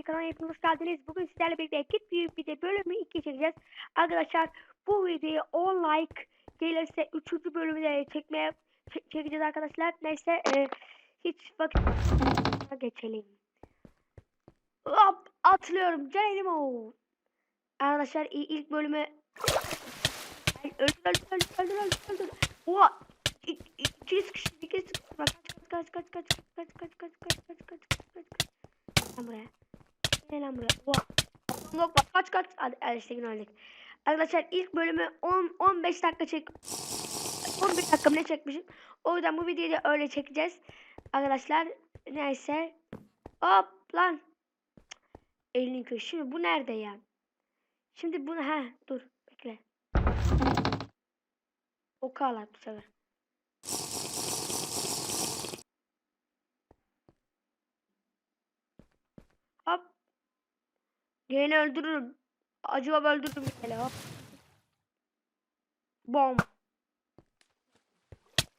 TV kanalına hepiniz geldiniz. Bugün sizlerle birlikte Kit büyük bir de bölümü 2 çekeceğiz. Arkadaşlar bu videoya 10 like gelirse 3. bölümü de çekmeye çe- çekeceğiz arkadaşlar. Neyse e, hiç vakit geçelim. Hop atlıyorum canım o. Arkadaşlar ilk bölümü öldür öldür öldür öldür öldür. Oha! İ- i- İki kişi, iki kişi. Bak kaç kaç kaç kaç kaç kaç kaç kaç kaç kaç kaç kaç kaç lan Gel lan buraya. Oha. Bak kaç kaç. Hadi, hadi işte yine öldük. Arkadaşlar ilk bölümü 10 15 dakika çek 11 dakika ne çekmişim. O yüzden bu videoyu da öyle çekeceğiz. Arkadaşlar neyse. Hop lan. Elini kır. Şimdi bu nerede ya? Şimdi bunu ha dur bekle. Oku al bu sefer. Hop. Yeni öldürürüm. Acaba öldürdüm hele. Bom.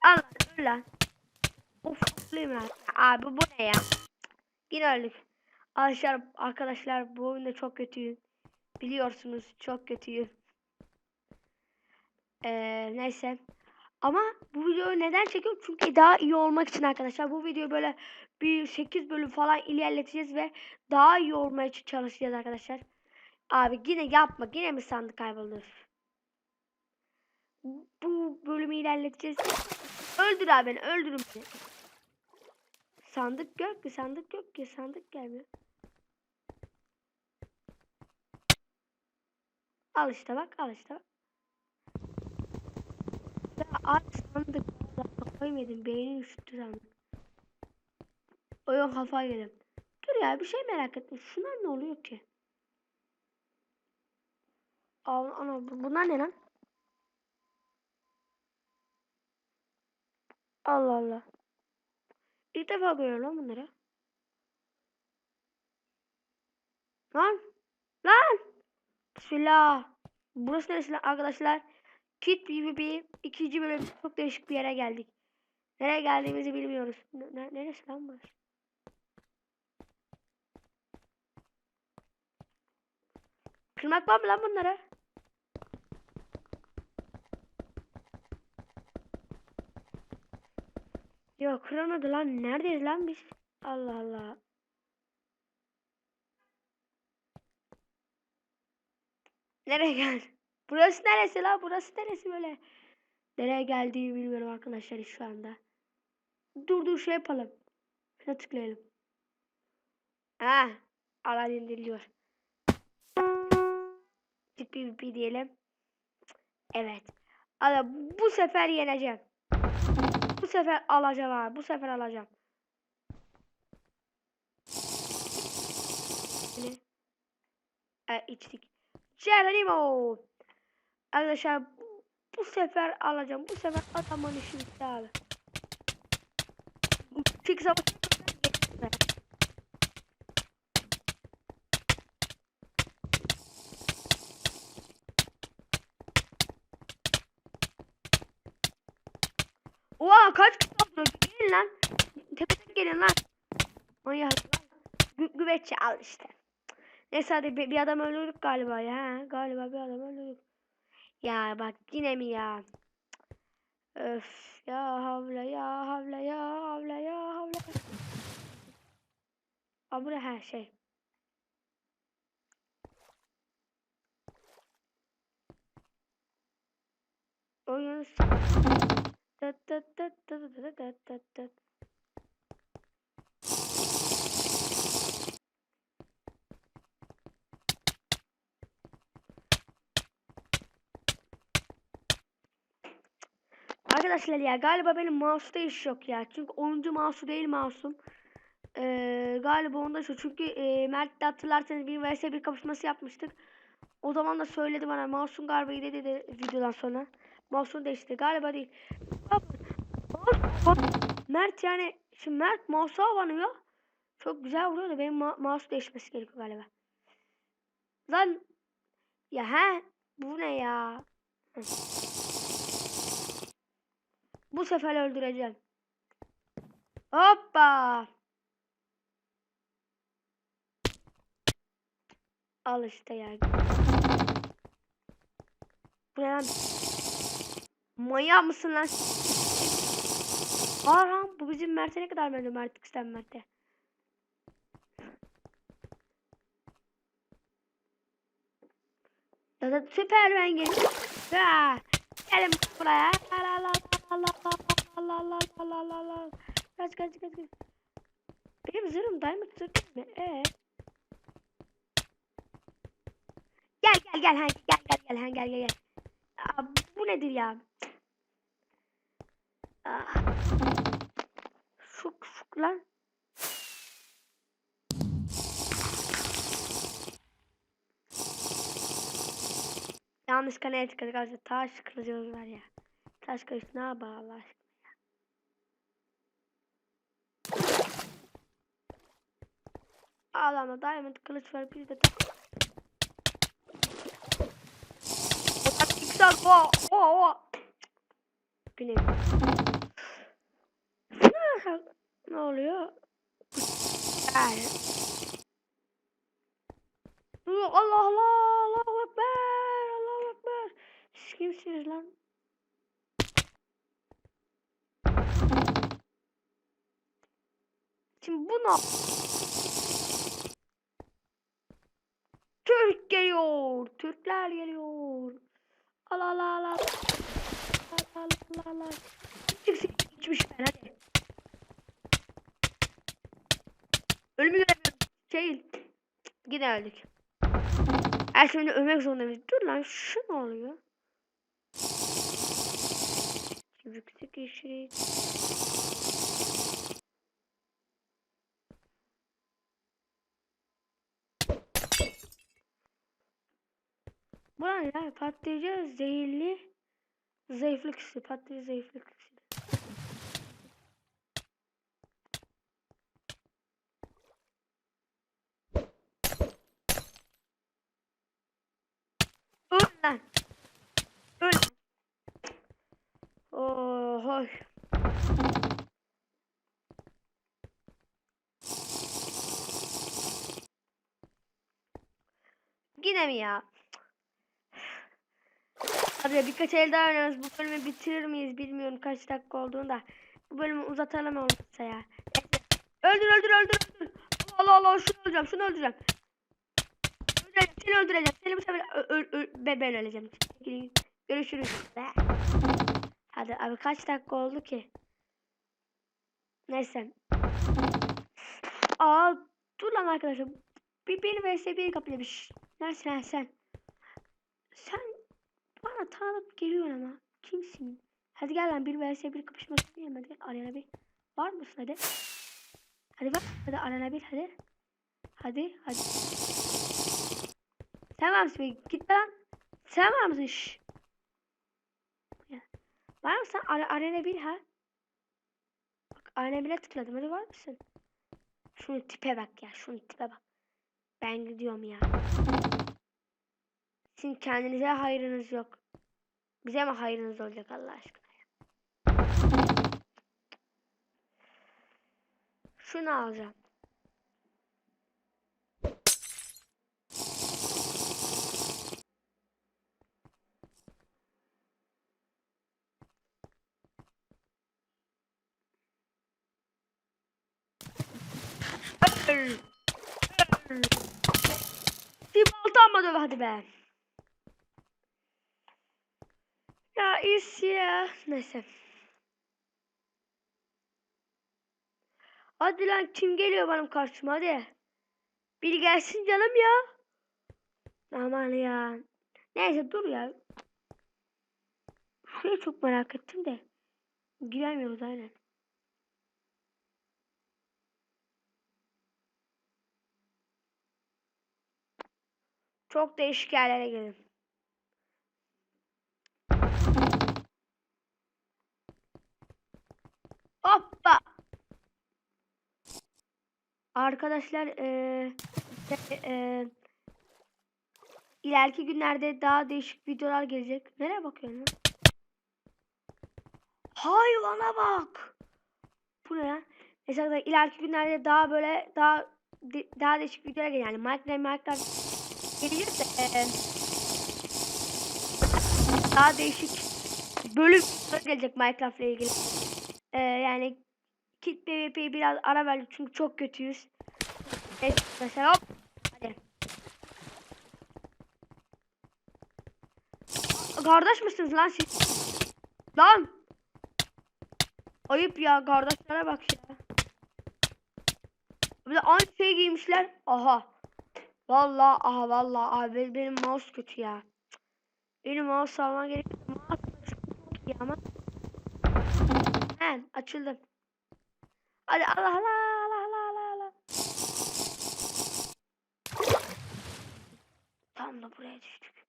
Al öl lan. Of lan. Abi bu ne ya? Yine öldük. Arkadaşlar, arkadaşlar bu oyunda çok kötüyüm. Biliyorsunuz çok kötüyüm. Ee, neyse. Ama bu videoyu neden çekiyorum? Çünkü daha iyi olmak için arkadaşlar. Bu videoyu böyle bir 8 bölüm falan ilerleteceğiz ve daha iyi olmaya çalışacağız arkadaşlar. Abi yine yapma. Yine mi sandık kaybolur? Bu bölümü ilerleteceğiz. Öldür abi beni. Öldürün beni. Sandık yok ki. Sandık yok ki. Sandık gelmiyor. Al işte bak. Al işte bak. Ya abi sandık. Koymadım. Beynin üşüttü sandık. Oyun kafaya yedim. Dur ya bir şey merak ettim. Şunlar ne oluyor ki? Aa, ana bu- bunlar ne lan? Allah Allah. İlk defa görüyorum lan bunları. Lan! Lan! Bismillah. Burası neresi lan arkadaşlar? Kit PvP ikinci bölüm çok değişik bir yere geldik. Nereye geldiğimizi bilmiyoruz. Ne- neresi lan burası? Kırmak var mı lan bunları? Yok kırılmadı lan. Neredeyiz lan biz? Allah Allah. Nereye gel? Burası neresi lan? Burası neresi böyle? Nereye geldiğimi bilmiyorum arkadaşlar şu anda. Dur dur şey yapalım. Şuna tıklayalım. Ha, alan indiriliyor. Tip PvP diyelim. Evet. Ama bu sefer yeneceğim. Bu sefer alacağım abi. Bu sefer alacağım. E, içtik. Geronimo. Arkadaşlar bu, sefer alacağım. Bu sefer adamın işi bitti abi. Çünkü savaşı Oha kaç kişi kaldı? Gelin lan. Tepe tek gelin lan. Lan. Gü güveççi al işte. Neyse hadi bir, bir adam öldürdük galiba ya. Ha, galiba bir adam öldürdük. Ya bak yine mi ya? Öf ya havle ya havle ya havle ya havle. Aa bu her şey. Oyun Arkadaşlar ya galiba benim mouse'da iş yok ya. Çünkü oyuncu mouse'u değil mouse'um. Ee, galiba onda şu. Çünkü e, Mert de hatırlarsanız bir vs bir kapışması yapmıştık. O zaman da söyledi bana mouse'un galiba dedi videodan sonra. Mouse'unu değişti. Galiba değil. Mert yani şimdi Mert mouse'a abanıyor. Çok güzel vuruyor da benim mouse değişmesi gerekiyor galiba. Lan ya he bu ne ya? Bu sefer öldüreceğim. Hoppa. Al işte ya. Bu ne lan? Manyak mısın lan? Lan bu bizim Mert'e ne kadar benziyor Mert sen Mert'e. Ya da süper ben geliyorum. Ha, gelin buraya. La la la la la la la la la. Kaç kaç kaç kaç. Benim zırhım diamond zırh mi? Ee? Gel gel gel gel gel gel gel gel gel. Aa, bu nedir ya? Şuk lan. Yanlış kanaya tıkladık arkadaşlar. Taş kılıcımız var ya. Taş kılıç ne yapar Allah aşkına. Ağlama diamond kılıç var biz de tak. Otak yüksel. O o o. Güneş. ne oluyor? Yani. Allah Allah Allahu Ekber Allahu Ekber Siz kimsiniz lan? Şimdi bu ne? geldik. Her şeyini ölmek zorundayız. Dur lan şu ne oluyor? Yüksek yeşil. Buralar patlayacağız. Zehirli zayıflık üstü. Patlayıcı zayıflık Mi ya? Hadi birkaç el daha oynarız. Bu bölümü bitirir miyiz bilmiyorum kaç dakika olduğunu da. Bu bölümü uzatalım olmazsa ya. Öldür öldür öldür öldür. Allah Allah şunu öldüreceğim şunu öldüreceğim. Öldüreceğim seni öldüreceğim. Seni bu sefer ben, öleceğim. Görüşürüz. Hadi abi kaç dakika oldu ki? Neyse. Aa dur lan arkadaşlar. Bir beni vs bir kapılamış. Neresin lan sen? Sen bana tanıdık geliyor ama. Kimsin? Hadi gel lan bir vs bir kapışması diyelim hadi. Arena bir. Var mısın hadi? Hadi bak. Hadi arena bir hadi. Hadi hadi. Sen var mısın? Git lan. Sen var mısın? Şşş. Var mısın? Are arena bir ha? Bak arena 1'e tıkladım. Hadi var mısın? Şunun tipe bak ya. Şunun tipe bak. Ben gidiyorum ya. Sizin kendinize hayrınız yok. Bize mi hayrınız olacak Allah aşkına? Şunu alacağım. Bir balta almadı hadi be. Ya is ya. Neyse. Hadi lan kim geliyor benim karşıma hadi. Biri gelsin canım ya. Aman ya. Neyse dur ya. Şurayı çok merak ettim de. Giremiyoruz aynen. Çok değişik yerlere gelin. Hoppa. Arkadaşlar eee eee ileriki günlerde daha değişik videolar gelecek. Nereye bakıyorsun? Hayvana bak. Bu ne lan? Mesela ileriki günlerde daha böyle daha de- daha değişik videolar gelecek. Yani Minecraft Minecraft gelirse e, daha değişik bölüm gelecek Minecraft ile ilgili. E, yani Kit PvP'yi biraz ara verdik çünkü çok kötüyüz. Evet, mesela hop. Hadi. Kardeş misiniz lan siz? Lan! Ayıp ya kardeşlere bak ya. Bir de aynı şey giymişler. Aha. Vallahi aha vallahi abi benim mouse kötü ya. Benim mouse alman gerekiyor. Mouse çok iyi ama. Açıldım. Hadi Allah Allah Allah Allah Allah Allah. Tam da buraya düştük.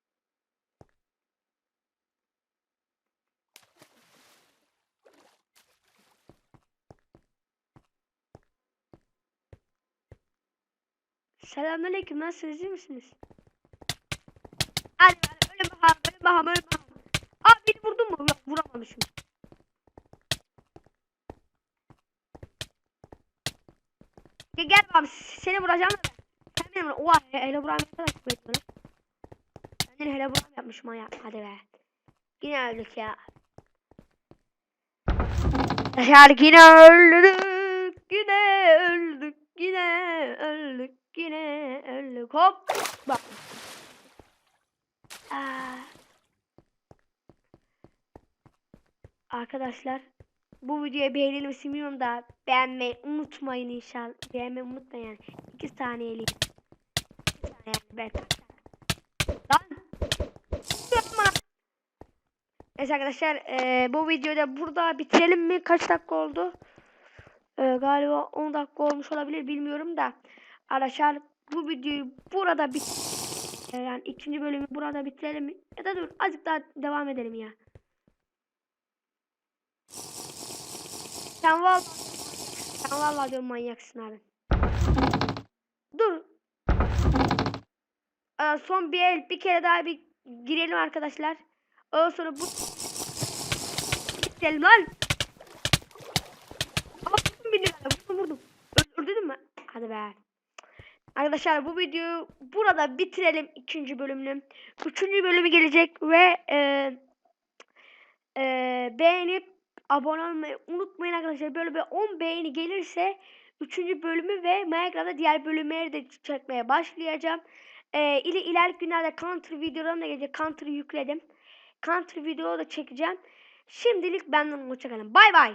Selamünaleyküm nasılsınız iyi misiniz? Hadi hadi öyle bakalım öyle bakalım öyle bakalım. Aa beni vurdun mu? Vuramamışım. Gel, gel abi seni vuracağım da ben. Sen benim oha hele buram kuvvetli lan. Ben de hele buram yapmışım ha ya. Hadi be. Yine öldük ya. Yaşar yine öldük. Yine öldük. Yine öldük. Yine öldük. Hop. Bak. Arkadaşlar bu videoya beğenilmesi bilmiyorum da beğenmeyi unutmayın inşallah. Beğenmeyi unutmayın yani. 2 saniyeli. 2 saniye ben. Neyse arkadaşlar e, bu videoda burada bitirelim mi? Kaç dakika oldu? E, galiba 10 dakika olmuş olabilir bilmiyorum da. Arkadaşlar bu videoyu burada bit e, yani ikinci bölümü burada bitirelim mi? Ya da dur azıcık daha devam edelim ya. Sen vallahi sen vallahi diyorum manyaksın abi. Dur. Aa, son bir el bir kere daha bir girelim arkadaşlar. Ondan sonra bu gidelim lan. Vurdum beni. Vurdum vurdum. Öldürdün mü? Hadi be. Arkadaşlar bu videoyu burada bitirelim ikinci bölümünü. Üçüncü bölümü gelecek ve e, e, beğenip abone olmayı unutmayın arkadaşlar. Böyle bir 10 beğeni gelirse 3. bölümü ve Minecraft'ta diğer bölümleri de çekmeye başlayacağım. Ee, ili ileriki günlerde counter videolarım da gelecek. Counter'ı yükledim. Counter video da çekeceğim. Şimdilik benden hoşçakalın. Bay bay.